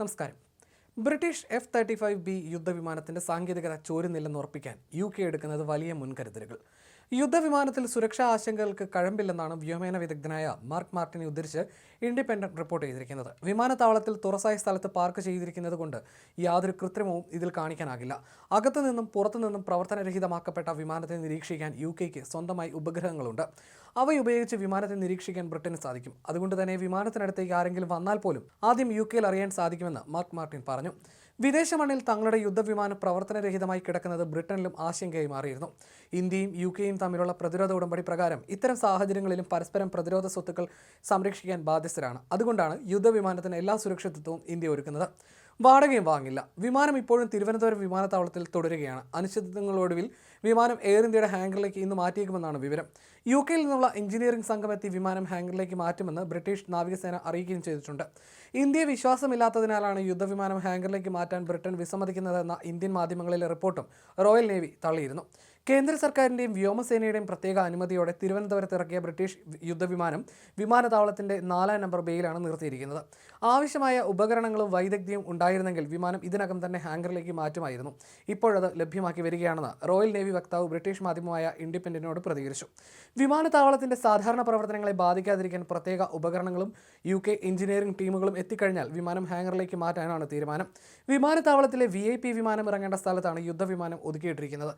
നമസ്കാരം. British F thirty five B യുദ്ധവിമാനത്തിന്റെ സാങ്കേതികത ചോരുന്നില്ലെന്ന് ഉറപ്പിക്കാൻ യു കെ എടുക്കുന്നത് വലിയ മുൻകരുതലുകൾ. യുദ്ധവിമാനത്തിൽ സുരക്ഷാ ആശങ്കകൾക്ക് കഴമ്പില്ലെന്നാണ് വ്യോമേന വിദഗ്ധനായ മാർക്ക് മാർട്ടിനെ ഉദ്ധരിച്ച് ഇൻഡിപെൻഡന്റ് റിപ്പോർട്ട് ചെയ്തിരിക്കുന്നത്. വിമാനത്താവളത്തിൽ തുറസായ സ്ഥലത്ത് പാർക്ക് ചെയ്തിരിക്കുന്നത് കൊണ്ട് യാതൊരു കൃത്രിമവും ഇതിൽ കാണിക്കാനാകില്ല. അകത്തു നിന്നും പുറത്തു നിന്നും പ്രവർത്തനരഹിതമാക്കപ്പെട്ട വിമാനത്തെ നിരീക്ഷിക്കാൻ യു കെക്ക് സ്വന്തമായി ഉപഗ്രഹങ്ങളുണ്ട്. അവയുപയോഗിച്ച് വിമാനത്തെ നിരീക്ഷിക്കാൻ ബ്രിട്ടന് സാധിക്കും. അതുകൊണ്ട് തന്നെ വിമാനത്തിനടുത്തേക്ക് ആരെങ്കിലും വന്നാൽ പോലും ആദ്യം യു കെയിൽ അറിയാൻ സാധിക്കുമെന്ന് മാർക്ക് മാർട്ടിൻ പറഞ്ഞു. വിദേശ മണ്ണിൽ തങ്ങളുടെ യുദ്ധവിമാനം പ്രവർത്തനരഹിതമായി കിടക്കുന്നത് ബ്രിട്ടനിലും ആശങ്കയായി മാറിയിരുന്നു. ഇന്ത്യയും യു കെയും തമ്മിലുള്ള പ്രതിരോധ ഉടമ്പടി പ്രകാരം ഇത്തരം സാഹചര്യങ്ങളിലും പരസ്പരം പ്രതിരോധ സ്വത്തുക്കൾ സംരക്ഷിക്കാൻ ബാധ്യസ്ഥരാണ്. അതുകൊണ്ടാണ് യുദ്ധവിമാനത്തിന് എല്ലാ സുരക്ഷിതത്വവും ഇന്ത്യ ഒരുക്കുന്നത്. വാടകയും വാങ്ങില്ല. വിമാനം ഇപ്പോഴും തിരുവനന്തപുരം വിമാനത്താവളത്തിൽ തുടരുകയാണ്. അനിശ്ചിതത്വങ്ങളൊടുവിൽ വിമാനം എയർ ഇന്ത്യയുടെ ഹാങ്കറിലേക്ക് ഇന്ന് മാറ്റിയേക്കുമെന്നാണ് വിവരം. യു കെയിൽ നിന്നുള്ള എഞ്ചിനീയറിംഗ് സംഘം എത്തി വിമാനം ഹാങ്കറിലേക്ക് മാറ്റുമെന്ന് ബ്രിട്ടീഷ് നാവികസേന അറിയിക്കുകയും ചെയ്തിട്ടുണ്ട്. ഇന്ത്യയെ വിശ്വാസമില്ലാത്തതിനാലാണ് യുദ്ധവിമാനം ഹാങ്കറിലേക്ക് മാറ്റാൻ ബ്രിട്ടൻ വിസമ്മതിക്കുന്നതെന്ന ഇന്ത്യൻ മാധ്യമങ്ങളിലെ റിപ്പോർട്ടും റോയൽ നേവി തള്ളിയിരുന്നു. കേന്ദ്ര സർക്കാരിന്റെയും വ്യോമസേനയുടെയും പ്രത്യേക അനുമതിയോടെ തിരുവനന്തപുരത്ത് ഇറക്കിയ ബ്രിട്ടീഷ് യുദ്ധവിമാനം വിമാനത്താവളത്തിന്റെ നാലാം നമ്പർ ബേയിലാണ് നിർത്തിയിരിക്കുന്നത്. ആവശ്യമായ ഉപകരണങ്ങളും വൈദഗ്ധ്യവും ഉണ്ടായിരുന്നെങ്കിൽ വിമാനം ഇതിനകം തന്നെ ഹാങ്കറിലേക്ക് മാറ്റുമായിരുന്നു. ഇപ്പോഴത് ലഭ്യമാക്കി വരികയാണെന്ന് റോയൽ നേവി വക്താവ് ബ്രിട്ടീഷ് മാധ്യമമായ ഇൻഡിപെൻഡന്റിനോട് പ്രതികരിച്ചു. വിമാനത്താവളത്തിന്റെ സാധാരണ പ്രവർത്തനങ്ങളെ ബാധിക്കാതിരിക്കാൻ പ്രത്യേക ഉപകരണങ്ങളും യു കെ എഞ്ചിനീയറിംഗ് ടീമുകളും എത്തിക്കഴിഞ്ഞാൽ വിമാനം ഹാങ്കറിലേക്ക് മാറ്റാനാണ് തീരുമാനം. വിമാനത്താവളത്തിലെ വി വിമാനം ഇറങ്ങേണ്ട സ്ഥലത്താണ് യുദ്ധവിമാനം ഒതുക്കിയിട്ടിരിക്കുന്നത്.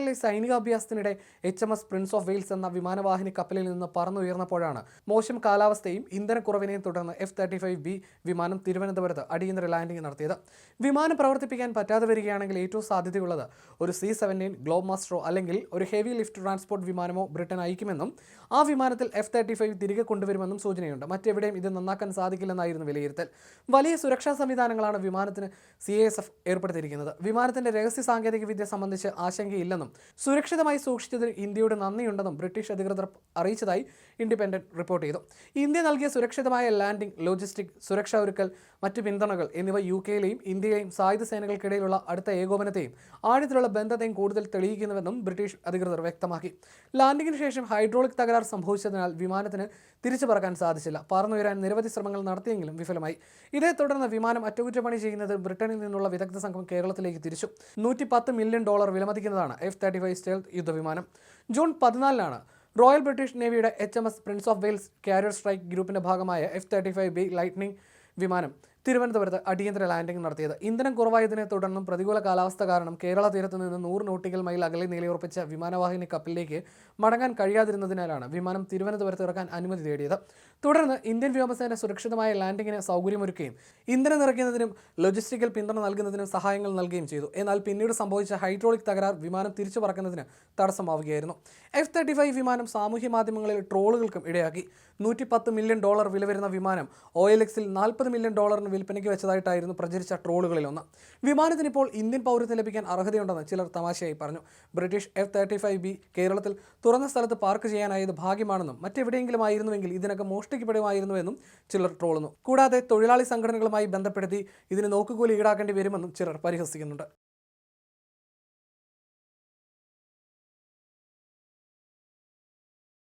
അറബിക്കടലിലെ സൈനികാഭ്യാസത്തിനിടെ H M S Prince of Wales എന്ന വിമാനവാഹിനി കപ്പലിൽ നിന്ന് പറന്നുയർന്നപ്പോഴാണ് മോശം കാലാവസ്ഥയും ഇന്ധനക്കുറവിനെയും തുടർന്ന് എഫ് തേർട്ടി ഫൈവ് ബി വിമാനം തിരുവനന്തപുരത്ത് അടിയന്തര ലാൻഡിംഗ് നടത്തിയത്. വിമാനം പ്രവർത്തിപ്പിക്കാൻ പറ്റാതെ വരികയാണെങ്കിൽ ഏറ്റവും സാധ്യതയുള്ളത് ഒരു സി സെവന്റീൻ ഗ്ലോബ് മാസ്റ്ററോ അല്ലെങ്കിൽ ഒരു ഹെവി ലിഫ്റ്റ് ട്രാൻസ്പോർട്ട് വിമാനമോ ബ്രിട്ടൻ അയക്കുമെന്നും ആ വിമാനത്തിൽ എഫ് തേർട്ടി ഫൈവ് തിരികെ കൊണ്ടുവരുമെന്നും സൂചനയുണ്ട്. മറ്റെവിടെയും ഇത് നന്നാക്കാൻ സാധിക്കില്ലെന്നായിരുന്നു വിലയിരുത്തൽ. വലിയ സുരക്ഷാ സംവിധാനങ്ങളാണ് വിമാനത്തിന് സി എസ് എഫ് ഏർപ്പെടുത്തിയിരിക്കുന്നത്. വിമാനത്തിന്റെ രഹസ്യ സാങ്കേതിക വിദ്യ സംബന്ധിച്ച് ആശങ്കയില്ലെന്നും സുരക്ഷിതമായി സൂക്ഷിച്ചതിൽ ഇന്ത്യയുടെ നന്ദിയുണ്ടെന്നും ബ്രിട്ടീഷ് അധികൃതർ അറിയിച്ചതായി ഇൻഡിപെൻഡന്റ് റിപ്പോർട്ട് ചെയ്തു. ഇന്ത്യ നൽകിയ സുരക്ഷിതമായ ലാൻഡിംഗ് ലോജിസ്റ്റിക് സുരക്ഷാ ഒരുക്കൽ മറ്റ് പിന്തുണകൾ എന്നിവ യു കെയിലെയും ഇന്ത്യയിലെയും സായുധ സേനകൾക്കിടയിലുള്ള അടുത്ത ഏകോപനത്തെയും ആഴത്തിലുള്ള ബന്ധത്തെയും കൂടുതൽ തെളിയിക്കുന്നുവെന്നും ബ്രിട്ടീഷ് അധികൃതർ വ്യക്തമാക്കി. ലാൻഡിംഗിന് ശേഷം ഹൈഡ്രോളിക് തകരാർ സംഭവിച്ചതിനാൽ വിമാനത്തിന് തിരിച്ചു പറക്കാൻ സാധിച്ചില്ല. പറന്നുയരാൻ നിരവധി ശ്രമങ്ങൾ നടത്തിയെങ്കിലും വിഫലമായി. ഇതേ തുടർന്ന് വിമാനം അറ്റകുറ്റപ്പണി ചെയ്യുന്നത് ബ്രിട്ടനിൽ നിന്നുള്ള വിദഗ്ധ സംഘം കേരളത്തിലേക്ക് തിരിച്ചു. നൂറ്റി മില്യൺ ഡോളർ വിലമതിക്കുന്നതാണ് എഫ് തേർട്ടി ഫൈവ് സ്റ്റേൽത്ത് യുദ്ധവിമാനം. ജൂൺ പതിനാലിനാണ് royal British നേവിയുടെ H M S Prince of Wales carrier strike ഗ്രൂപ്പിന്റെ ഭാഗമായ F thirty five B lightning വിമാനം. തിരുവനന്തപുരത്ത് അടിയന്തര ലാൻഡിംഗ് നടത്തിയത്. ഇന്ധനം കുറവായതിനെ തുടർന്നും പ്രതികൂല കാലാവസ്ഥ കാരണം കേരള തീരത്ത് നിന്ന് നൂറ് നോട്ടിക്കൽ മൈൽ അകലെ നിലയുറപ്പിച്ച വിമാനവാഹിനി കപ്പലിലേക്ക് മടങ്ങാൻ കഴിയാതിരുന്നതിനാലാണ് വിമാനം തിരുവനന്തപുരത്ത് ഇറക്കാൻ അനുമതി തേടിയത്. തുടർന്ന് ഇന്ത്യൻ വ്യോമസേന സുരക്ഷിതമായ ലാൻഡിങ്ങിന് സൗകര്യമൊരുക്കുകയും ഇന്ധനം നിറയ്ക്കുന്നതിനും ലോജിസ്റ്റിക്കൽ പിന്തുണ നൽകുന്നതിനും സഹായങ്ങൾ നൽകുകയും ചെയ്തു. എന്നാൽ പിന്നീട് സംഭവിച്ച ഹൈഡ്രോളിക് തകരാർ വിമാനം തിരിച്ചു പറക്കുന്നതിന് തടസ്സമാവുകയായിരുന്നു. എഫ് തേർട്ടി ഫൈവ് വിമാനം സാമൂഹ്യ മാധ്യമങ്ങളിൽ ട്രോളുകൾക്കും ഇടയാക്കി. നൂറ്റി മില്യൺ ഡോളർ വില വരുന്ന വിമാനം ഒ എൽ എക്സിൽ നാൽപ്പത് മില്യൺ ഡോളറിന് വിൽപ്പനയ്ക്ക് വെച്ചതായിട്ടായിരുന്നു പ്രചരിച്ച ട്രോളുകളിലൊന്ന്. വിമാനത്തിന് ഇപ്പോൾ ഇന്ത്യൻ പൗരത്വം ലഭിക്കാൻ അർഹതയുണ്ടെന്ന് ചിലർ തമാശയായി പറഞ്ഞു. British F thirty five B കേരളത്തിൽ തുറന്ന സ്ഥലത്ത് പാർക്ക് ചെയ്യാനായത് ഭാഗ്യമാണെന്നും മറ്റെവിടെയെങ്കിലും ആയിരുന്നുവെങ്കിൽ ഇതിനകം മോഷ്ടിക്കപ്പെടുമായിരുന്നുവെന്നും ചിലർ ട്രോളുന്നു. കൂടാതെ തൊഴിലാളി സംഘടനകളുമായി ബന്ധപ്പെടുത്തി ഇതിന് നോക്കുകൂലി ഈടാക്കേണ്ടി വരുമെന്നും ചിലർ പരിഹസിക്കുന്നുണ്ട്.